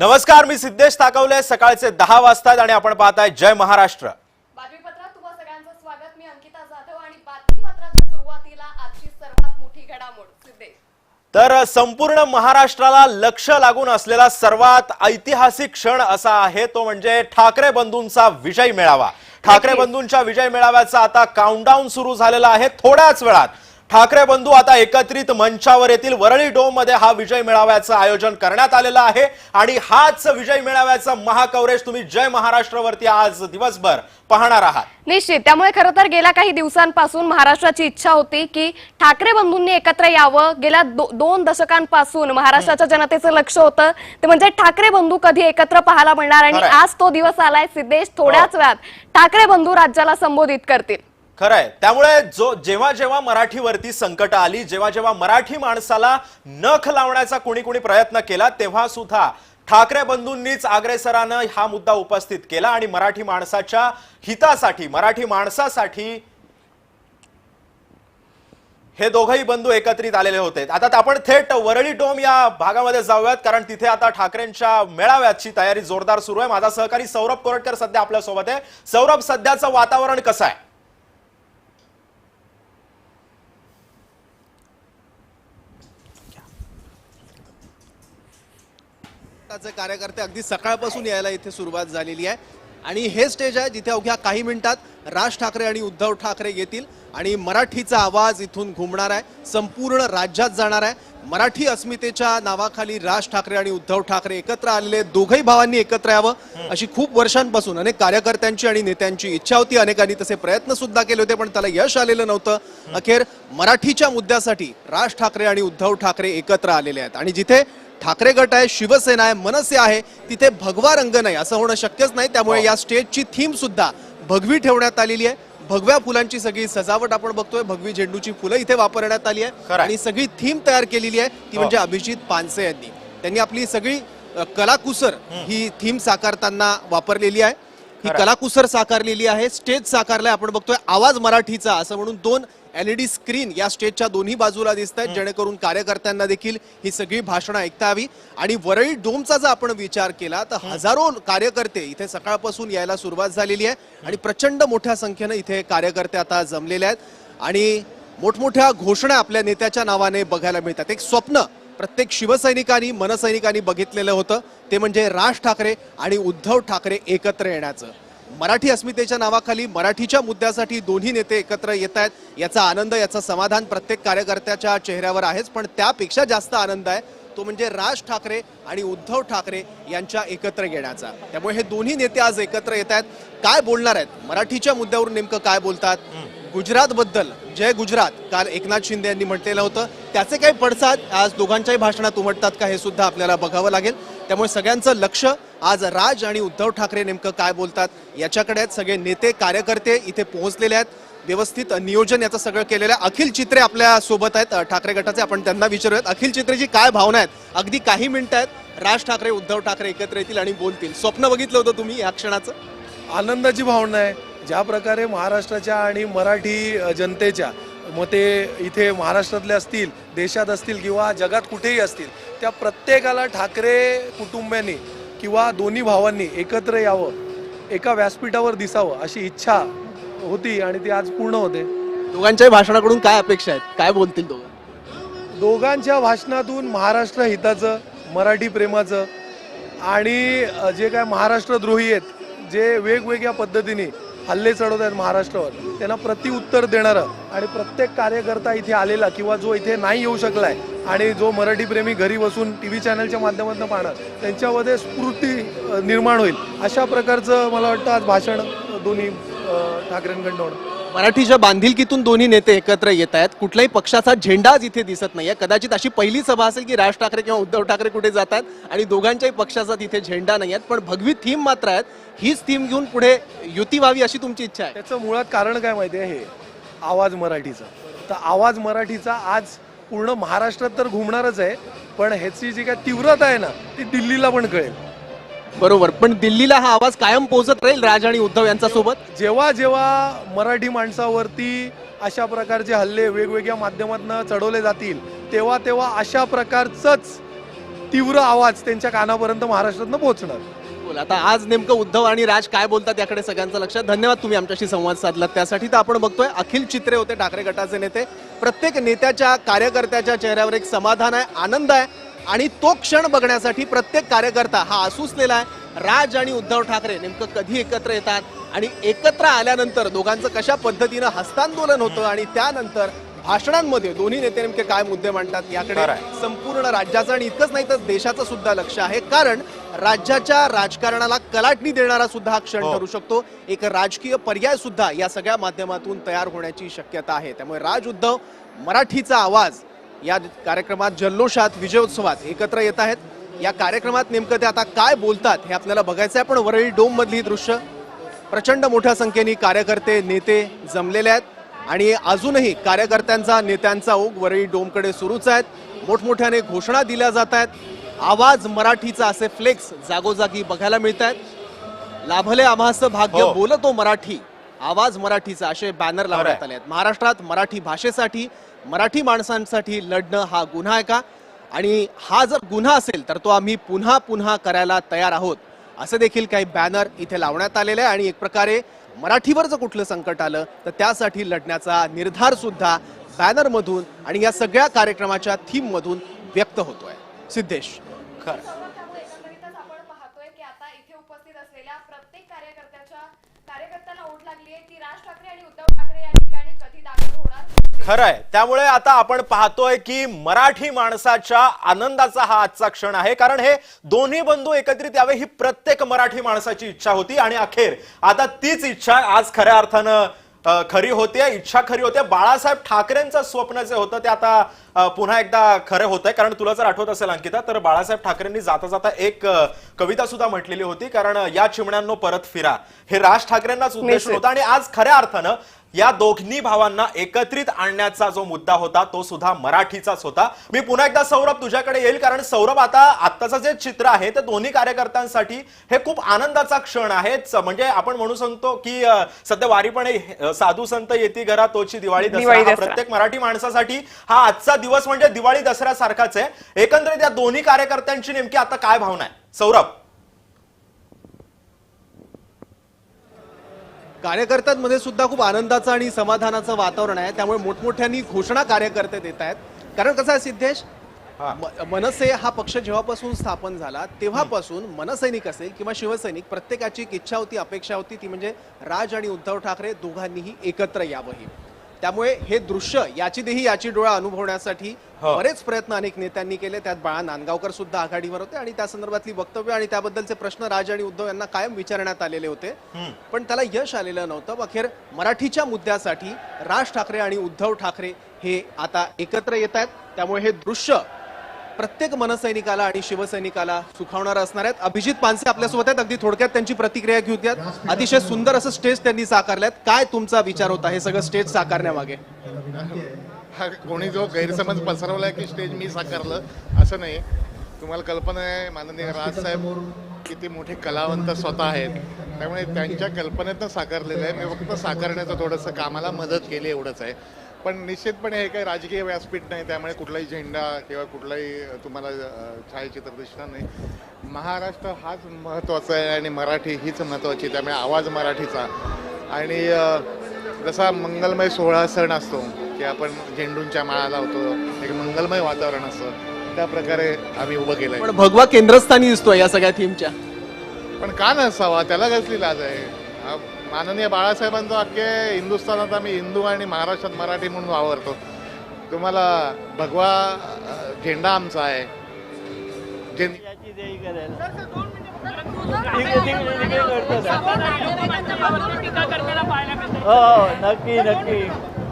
नमस्कार मी सिद्धेश ताकवले. सकाळचे दहा वाजतात आणि आपण पाहताय जय महाराष्ट्र. बातमीपत्रात तुम्हा सगळ्यांचं स्वागत. मी अंकिता जाधव आणि बातमीपत्राच्या सुरुवातीला आजची सर्वात मोठी घडामोड सिद्धेश. तर संपूर्ण महाराष्ट्राला लक्ष लागून असलेला सर्वात ऐतिहासिक क्षण असा आहे तो म्हणजे ठाकरे बंधूंचा विजय मेळावा. ठाकरे बंधूंच्या विजय मेळाव्याचा आता काउंटडाऊन सुरू झालेला आहे थोड्याच वेळात. ठाकरे बंधू आता एकत्रित मंचावर येतील. वरळी डोममध्ये हा विजय मेळाव्याचं आयोजन करण्यात आलेलं आहे. आणि हाच विजय मेळाव्याचा महाकवरेज तुम्ही जय महाराष्ट्रवरती आज दिवसभर पाहणार आहात. निश्चित. त्यामुळे खरं तर गेल्या काही दिवसांपासून महाराष्ट्राची इच्छा होती की ठाकरे बंधूंनी एकत्र यावं. गेल्या दो- दोन दशकांपासून महाराष्ट्राच्या जनतेचं लक्ष होतं. ते म्हणजे ठाकरे बंधू कधी एकत्र पाहायला मिळणार? आणि. आज तो दिवस आलाय. सिद्धेश थोड्याच वेळात ठाकरे बंधू राज्याला संबोधित करतील. खरं आहे त्यामुळे जो जेव्हा जेव्हा मराठीवरती संकट आली जेव्हा जेव्हा मराठी माणसाला नख लावण्याचा कुणी कुणी प्रयत्न केला तेव्हा सुद्धा ठाकरे बंधूंनीच आग्रेसरानं हा मुद्दा उपस्थित केला आणि मराठी माणसाच्या हितासाठी मराठी माणसासाठी हे दोघही बंधू एकत्रित आलेले होते. आता आपण थेट वरळी डोम या भागामध्ये जाऊयात कारण तिथे आता ठाकरेंच्या मेळाव्याची तयारी जोरदार सुरू आहे. माझा सहकारी सौरभ कोरटकर सध्या आपल्यासोबत आहे. सौरभ सध्याचं वातावरण कसं आहे? पक्षाचे कार्यकर्ते अगदी सकाळपासून यायला इथे सुरुवात झालेली आहे. आणि हे स्टेज आहे जिथे अवघ्या काही मिनिटात राज ठाकरे आणि उद्धव ठाकरे येतील आणि मराठीचा आवाज इथून घुमणार आहे. संपूर्ण राज्यात जाणार आहे. मराठी अस्मितेच्या नावाखाली राज ठाकरे आणि उद्धव ठाकरे एकत्र आलेले दोघही भावांनी एकत्र यावं अशी खूप वर्षांपासून अनेक कार्यकर्त्यांची आणि नेत्यांची इच्छा होती. अनेकांनी तसे प्रयत्न सुद्धा केले होते पण त्याला यश आलेलं नव्हतं. अखेर मराठीच्या मुद्द्यासाठी राज ठाकरे आणि उद्धव ठाकरे एकत्र आलेले आहेत. आणि जिथे ठाकरे गट आहे शिवसेना आहे मनसे आहे तिथे भगवा रंग नाही असं होणं शक्यच नाही. त्यामुळे या स्टेजची थीम सुद्धा भगवी ठेवण्यात आलेली आहे. भगव्या फुलांची सगळी सजावट आपण बघतोय. भगवी झेंडूची फुलं इथे वापरण्यात आली आहे. आणि सगळी थीम तयार केलेली आहे. ती म्हणजे अभिजित पानसे यांनी. त्यांनी आपली सगळी कलाकुसर ही थीम साकारताना वापरलेली आहे. ही. कलाकुसर साकारलेली आहे स्टेज साकारलाय आपण बघतोय आवाज मराठीचा असं म्हणून दोन एलईडी स्क्रीन या स्टेजच्या दोन्ही बाजूला दिसत आहेत जेणेकरून कार्यकर्त्यांना देखील ही सगळी भाषणं ऐकता यावी आणि वरळी डोमचा जर आपण विचार केला तर हजारो कार्यकर्ते इथे सकाळपासून यायला सुरुवात झालेली आहे आणि प्रचंड मोठ्या संख्येनं इथे कार्यकर्ते आता जमलेले आहेत. आणि मोठमोठ्या घोषणा आपल्या नेत्याच्या नावाने बघायला मिळतात. एक स्वप्न प्रत्येक शिवसैनिकांनी मनसैनिकांनी बघितलेलं होतं. ते म्हणजे राज ठाकरे आणि उद्धव ठाकरे एकत्र येण्याचं. मराठी अस्मितेच्या नावाखाली मराठीच्या मुद्द्यासाठी दोन्ही नेते एकत्र येत आहेत. याचा आनंद याचं समाधान प्रत्येक कार्यकर्त्याच्या चेहऱ्यावर आहेच. पण त्यापेक्षा जास्त आनंद आहे तो म्हणजे राज ठाकरे आणि उद्धव ठाकरे यांच्या एकत्र येण्याचा. त्यामुळे हे दोन्ही नेते आज एकत्र येत आहेत. काय बोलणार आहेत? मराठीच्या मुद्द्यावरून नेमकं काय बोलतात? गुजरात बद्दल जय गुजरात काल एकनाथ शिंदे यांनी म्हटलेलं होतं. त्याचे काही पडसाद आज दोघांच्याही भाषणात उमटतात का हे सुद्धा आपल्याला बघावं लागेल. त्यामुळे सगळ्यांचं लक्ष आज राज आणि उद्धव ठाकरे नेमकं काय बोलतात याच्याकडे आहेत सगळे नेते कार्यकर्ते इथे पोहोचलेले आहेत. व्यवस्थित नियोजन याचं सगळं केलेलं आहे. अखिल चित्रे आपल्यासोबत आहेत ठाकरे गटाचे. आपण त्यांना विचारूयात. अखिल चित्रेची काय भावना आहेत? अगदी काही मिनिटं आहेत. राज ठाकरे उद्धव ठाकरे एकत्र येतील आणि बोलतील. स्वप्न बघितलं होतं तुम्ही या क्षणाचं? आनंदाची भावना आहे. ज्या प्रकारे महाराष्ट्राच्या आणि मराठी जनतेच्या मग ते इथे महाराष्ट्रातले असतील देशात असतील किंवा जगात कुठेही असतील त्या प्रत्येकाला ठाकरे कुटुंबियांनी किंवा दोन्ही भावांनी एकत्र यावं एका व्यासपीठावर दिसावं अशी इच्छा होती आणि ती आज पूर्ण होते. दोघांच्याही भाषणाकडून काय अपेक्षा आहेत? काय बोलतील दोघं? दोघांच्या भाषणातून महाराष्ट्र हिताचं मराठी प्रेमाचं आणि जे काय महाराष्ट्रद्रोही आहेत जे वेगवेगळ्या पद्धतीने हल्ले चढवत आहेत महाराष्ट्रावर. त्यांना प्रतिउत्तर देणारं आणि प्रत्येक कार्यकर्ता इथे आलेला किंवा जो इथे नाही येऊ शकलाय आणि जो मराठी प्रेमी घरी बसून टी व्ही चॅनलच्या माध्यमातून पाहणार त्यांच्यामध्ये स्फूर्ती निर्माण होईल. अशा प्रकारचं मला वाटतं आज भाषण दोन्ही अ, ठाकरेंकडनं होणार. मराठीच्या बांधिलकीतून दोन्ही नेते एकत्र येत आहेत कुठल्याही पक्षाचा झेंडा इथे दिसत नाहीये. कदाचित अशी पहिली सभा असेल की राज ठाकरे किंवा उद्धव ठाकरे कुठे जातात आणि दोघांच्याही पक्षाचा तिथे झेंडा नाही आहेत. पण भगवी थीम मात्र आहेत. हीच थीम घेऊन पुढे युती व्हावी अशी तुमची इच्छा आहे? त्याचं मुळात कारण काय माहिती आहे? हे आवाज मराठीचा. तर आवाज मराठीचा आज पूर्ण महाराष्ट्रात तर घुमणारच आहे पण ह्याची जी काय तीव्रता आहे ना ती दिल्लीला पण कळेल. बरोबर. पण दिल्लीला हा आवाज कायम पोहोचत राहील राज आणि उद्धव यांच्या सोबत जेव्हा जेव्हा मराठी माणसावरती अशा प्रकारचे हल्ले वेगवेगळ्या माध्यमातून चढवले जातील तेव्हा तेव्हा अशा प्रकारचंच तीव्र आवाज त्यांच्या कानापर्यंत महाराष्ट्रातनं पोहोचणार. बोल. आता आज नेमकं उद्धव आणि राज काय बोलतात याकडे सगळ्यांचं लक्ष. धन्यवाद तुम्ही आमच्याशी संवाद साधलात. त्यासाठी तर आपण बघतोय अखिल चित्रे होते ठाकरे गटाचे नेते. प्रत्येक नेत्याच्या कार्यकर्त्याच्या चेहऱ्यावर एक समाधान आहे आनंद आहे. आणि तो क्षण बघण्यासाठी प्रत्येक कार्यकर्ता हा असूसलेला आहे राज आणि उद्धव ठाकरे नेमकं कधी एकत्र येतात आणि एकत्र आल्यानंतर दोघांचं कशा पद्धतीनं हस्तांदोलन होतं आणि त्यानंतर भाषणांमध्ये दोन्ही नेते नेमके काय मुद्दे मांडतात याकडे. संपूर्ण राज्याचं आणि इतकंच नाही तर देशाचं सुद्धा लक्ष आहे कारण राज्याच्या राजकारणाला कलाटणी देणारा सुद्धा हा क्षण हो. ठरू शकतो एक राजकीय पर्याय सुद्धा या सगळ्या माध्यमातून तयार होण्याची शक्यता आहे त्यामुळे राज उद्धव मराठीचा आवाज या कार्यक्रमात जल्लोषात विजयोत्सवात एकत्र येत आहेत. या कार्यक्रमात नेमकं ते आता काय बोलतात हे आपल्याला बघायचं आहे. पण वरळी डोम मधली ही दृश्य प्रचंड मोठ्या संख्येने कार्यकर्ते नेते जमलेले आहेत. आणि अजूनही कार्यकर्त्यांचा नेत्यांचा ओघ वरळी डोमकडे सुरूच आहेत. मोठमोठ्याने घोषणा दिल्या जात आहेत. आवाज मराठीचा असे फ्लेक्स जागोजागी बघायला मिळत आहेत. लाभले आम्हास भाग्य हो. बोलतो मराठी. आवाज मराठीचा असे बॅनर लावण्यात. आले आहेत. महाराष्ट्रात मराठी भाषेसाठी मराठी माणसांसाठी लढणं हा गुन्हा आहे का? आणि हा जर गुन्हा असेल तर तो आम्ही पुन्हा पुन्हा करायला तयार आहोत. असं देखील काही बॅनर इथे लावण्यात आलेले आहे. आणि एक प्रकारे मराठीवर जर कुठलं संकट आलं तर त्यासाठी लढण्याचा निर्धार सुद्धा बॅनर मधून आणि या सगळ्या कार्यक्रमाच्या थीम मधून व्यक्त होतोय. सिद्धेश. खरं त्यामुळे एकंदरीतच आपण पाहतोय की आता इथे उपस्थित असलेल्या प्रत्येक कार्यकर्त्याच्या कार्यकर्त्याला ओढ लागली आहे. राज ठाकरे आणि उद्धव ठाकरे या ठिकाणी कधी दाखल होणार खरंय. त्यामुळे आता आपण पाहतोय की मराठी माणसाच्या आनंदाचा हा आजचा क्षण आहे. कारण हे दोन्ही बंधू एकत्रित यावे ही प्रत्येक मराठी माणसाची इच्छा होती. आणि अखेर आता तीच इच्छा आज खऱ्या अर्थानं खरी होते इच्छा खरी होते बाळासाहेब ठाकरेंचं स्वप्न जे होतं ते आता पुन्हा एकदा खरं होत आहे कारण तुला जर आठवत असेल अंकिता तर बाळासाहेब ठाकरेंनी जाता जाता एक कविता सुद्धा म्हटलेली होती. कारण या चिमण्यांनो परत फिरा. हे राज ठाकरेंनाच उद्देश. होता. आणि आज खऱ्या अर्थानं या दोन्ही भावांना एकत्रित आणण्याचा जो मुद्दा होता तो सुद्धा मराठीचाच होता. मी पुन्हा एकदा सौरभ तुझ्याकडे येईल कारण सौरभ आता आत्ताचं जे चित्र आहे ते दोन्ही कार्यकर्त्यांसाठी हे खूप आनंदाचा क्षण आहे. म्हणजे आपण म्हणू सांगतो की सध्या वारीपणे साधू संत येती घरा तोची दिवाळी दसरा. प्रत्येक मराठी माणसासाठी हा आजचा दिवस म्हणजे दिवाळी दसऱ्यासारखाच आहे. एकंदरीत या दोन्ही कार्यकर्त्यांची नेमकी आता काय भावना आहे? सौरभ. कार्यकर्त्यांमध्ये सुद्धा खूप आनंदाचं आणि समाधानाचं वातावरण आहे. त्यामुळे मोठमोठ्यांनी घोषणा कार्यकर्ते देत आहेत. कारण कसं आहे सिद्धेश हा. मनसे हा पक्ष जेव्हापासून स्थापन झाला तेव्हापासून मनसैनिक असेल किंवा शिवसैनिक प्रत्येकाची एक इच्छा होती अपेक्षा होती ती म्हणजे राज आणि उद्धव ठाकरे दोघांनीही एकत्र यावंही त्यामुळे हे दृश्य याची देही याची डोळा अनुभवण्यासाठी हो. बरेच प्रयत्न अनेक नेत्यांनी केले. त्यात बाळा नांदगावकर सुद्धा आघाडीवर होते आणि त्या संदर्भातली वक्तव्य आणि त्याबद्दलचे प्रश्न राज आणि उद्धव यांना कायम विचारण्यात आलेले होते. पण त्याला यश आलेलं नव्हतं. अखेर मराठीच्या मुद्द्यासाठी राज ठाकरे आणि उद्धव ठाकरे हे आता एकत्र येत आहेत. त्यामुळे हे दृश्य प्रत्येक मनसैनिकाला आणि शिवसैनिकाला सुखावणार असणार आहेत. अभिजित पानसे आपल्यासोबत आहेत. अगदी थोडक्यात त्यांची प्रतिक्रिया घेऊयात. अतिशय सुंदर असं स्टेज त्यांनी साकारल्यात. काय तुमचा विचार होता? हे सगळं स्टेज साकारण्यामागे. कोणी जो गैरसमज पसरवलाय की स्टेज मी साकारलं असं नाही. तुम्हाला कल्पना आहे माननीय राजसाहेब किती मोठे कलावंत स्वतः आहेत. त्यामुळे त्यांच्या कल्पनेतनं साकारलेलं आहे. मी फक्त साकारण्याचं थोडंसं कामाला मदत केली एवढंच आहे. पण निश्चितपणे हे काही राजकीय व्यासपीठ नाही त्यामुळे कुठलाही झेंडा किंवा कुठलाही तुम्हाला छायाचित्र दिसणार नाही. महाराष्ट्र हाच महत्त्वाचा आहे आणि मराठी हीच महत्त्वाची त्यामुळे आवाज मराठीचा. आणि जसा मंगलमय सोहळा सण असतो की आपण झेंडूंच्या माळा लावतो एक मंगलमय वातावरण असतं त्या प्रकारे आम्ही उभं केलंय. पण भगवा केंद्रस्थानी दिसतोय या सगळ्या थीमच्या. पण का नसावा त्याला कसली लाज आहे? हा माननीय बाळासाहेबांचं अख्खे हिंदुस्थानात आम्ही हिंदू आणि महाराष्ट्रात मराठी म्हणून वावरतो. तुम्हाला भगवा झेंडा आमचा आहे. हो हो नक्की नक्की.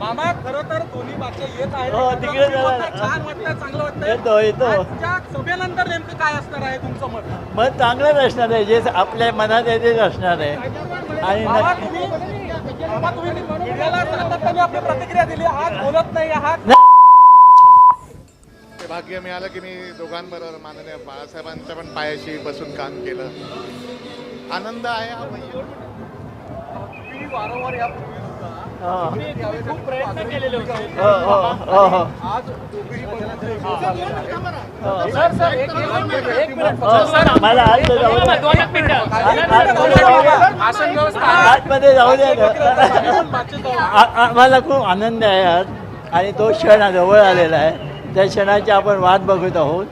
मामा खरं तर दोन्ही भाषा येत आहेत हो, तिकडे छान वाटतंय चांगलं वाटतंय? येतो येतो. सभेनंतर नेमकं काय असणार आहे तुमचं मत? मग चांगलंच असणार आहे जे आपल्या मनात आहे तेच असणार आहे. आणि प्रतिक्रिया दिली. आज बोलत नाही आहात. ते भाग्य मिळालं की मी दोघांबरोबर माननीय बाळासाहेबांच्या पण पायाशी बसून काम केलं. आनंद आहे हा तुम्ही वारंवार सुद्धा खूप प्रयत्न केलेले होते. हो हो हो हो. सर सर एक मिनिट मला. दोन मिनिटं. आतमध्ये जाऊ द्या. आसन व्यवस्था आतमध्ये जाऊ द्या. ना. आ- आम्हाला खूप आनंद आहे आज. आणि तो क्षण जवळ आलेला आहे. त्या क्षणाची आपण वाट बघत आहोत.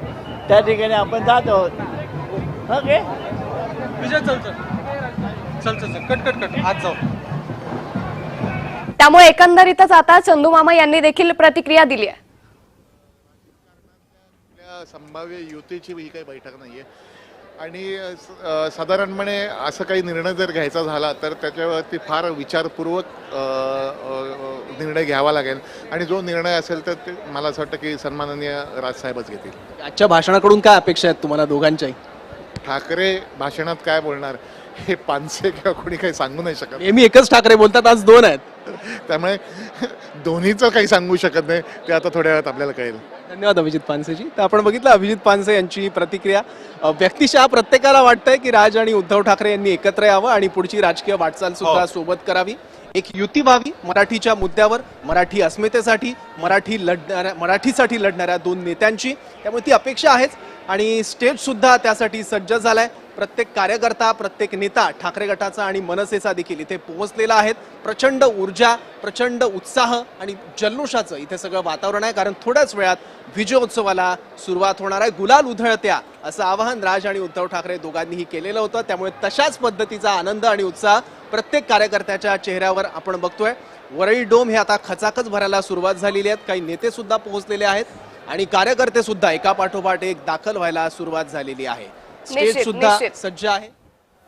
त्या ठिकाणी आपण जात आहोत. ओके? विजय चल चल. चल चल चल. Cut cut cut. आज जाऊ. त्यामुळे एकंदरीतच आता चंदूमामा यांनी देखील प्रतिक्रिया दिली आहे. संभाव्य युतीची ही काही बैठक नाहीये. आणि साधारणपणे असं काही निर्णय जर घ्यायचा झाला तर त्याच्यावरती फार विचारपूर्वक निर्णय घ्यावा लागेल. आणि जो निर्णय असेल तर ते मला असं वाटतं की सन्माननीय राजसाहेबच घेतील. आजच्या भाषणाकडून काय अपेक्षा आहेत तुम्हाला दोघांच्याही? ठाकरे भाषणात काय बोलणार हे पानसे किंवा कोणी काही सांगू नाही शकत. नेहमी एकच ठाकरे बोलतात आज दोन आहेत. त्यामुळे दोन्हीचं काही सांगू शकत नाही. ते आता थोड्या वेळात आपल्याला कळेल. धन्यवाद अभिजित पानसेजी. तर आपण बघितलं अभिजित पानसे यांची प्रतिक्रिया. व्यक्तिशः प्रत्येकाला वाटतंय की राज आणि उद्धव ठाकरे यांनी एकत्र यावं आणि पुढची राजकीय वाटचाल सुद्धा सोबत करावी. एक युती व्हावी मराठीच्या मुद्द्यावर मराठी अस्मितेसाठी मराठी लढणाऱ्या मराठीसाठी लढणाऱ्या दोन नेत्यांची. त्यामुळे ती अपेक्षा आहेच आणि स्टेज सुद्धा त्यासाठी सज्ज झालाय. प्रत्येक कार्यकर्ता प्रत्येक नेता ठाकरे गटाचा आणि मनसेचा देखील इथे पोहोचलेला आहेत प्रचंड ऊर्जा प्रचंड उत्साह आणि जल्लोषाचं इथे सगळं वातावरण आहे. कारण थोड्याच वेळात विजयोत्सवाला सुरुवात होणार आहे. गुलाल उधळत्या असं आवाहन राज आणि उद्धव ठाकरे दोघांनीही केलेलं होतं. त्यामुळे तशाच पद्धतीचा आनंद आणि उत्साह प्रत्येक कार्यकर्त्याच्या चेहऱ्यावर आपण बघतोय. वरळी डोम हे आता खचाखच भरायला सुरुवात झालेली आहेत. काही नेते सुद्धा पोहोचलेले आहेत आणि कार्यकर्ते सुद्धा एका पाठोपाठ एक दाखल व्हायला सुरुवात झालेली आहे. स्टेज सुद्धा. सज्ज आहे.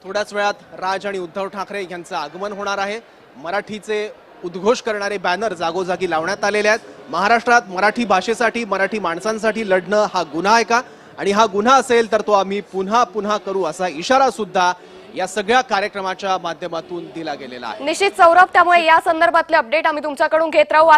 थोड्याच वेळात राज आणि उद्धव ठाकरे यांचं आगमन होणार आहे. मराठीचे उद्घोष करणारे बॅनर जागोजागी लावण्यात आलेले आहेत. महाराष्ट्रात मराठी भाषेसाठी मराठी माणसांसाठी लढणं हा गुन्हा आहे का? आणि हा गुन्हा असेल तर तो आम्ही पुन्हा पुन्हा करू असा इशारा सुद्धा या सगळ्या कार्यक्रमाच्या माध्यमातून दिला गेलेला आहे. निश्चित सौरभ त्यामुळे या संदर्भातले अपडेट आम्ही तुमच्याकडून घेत राहू.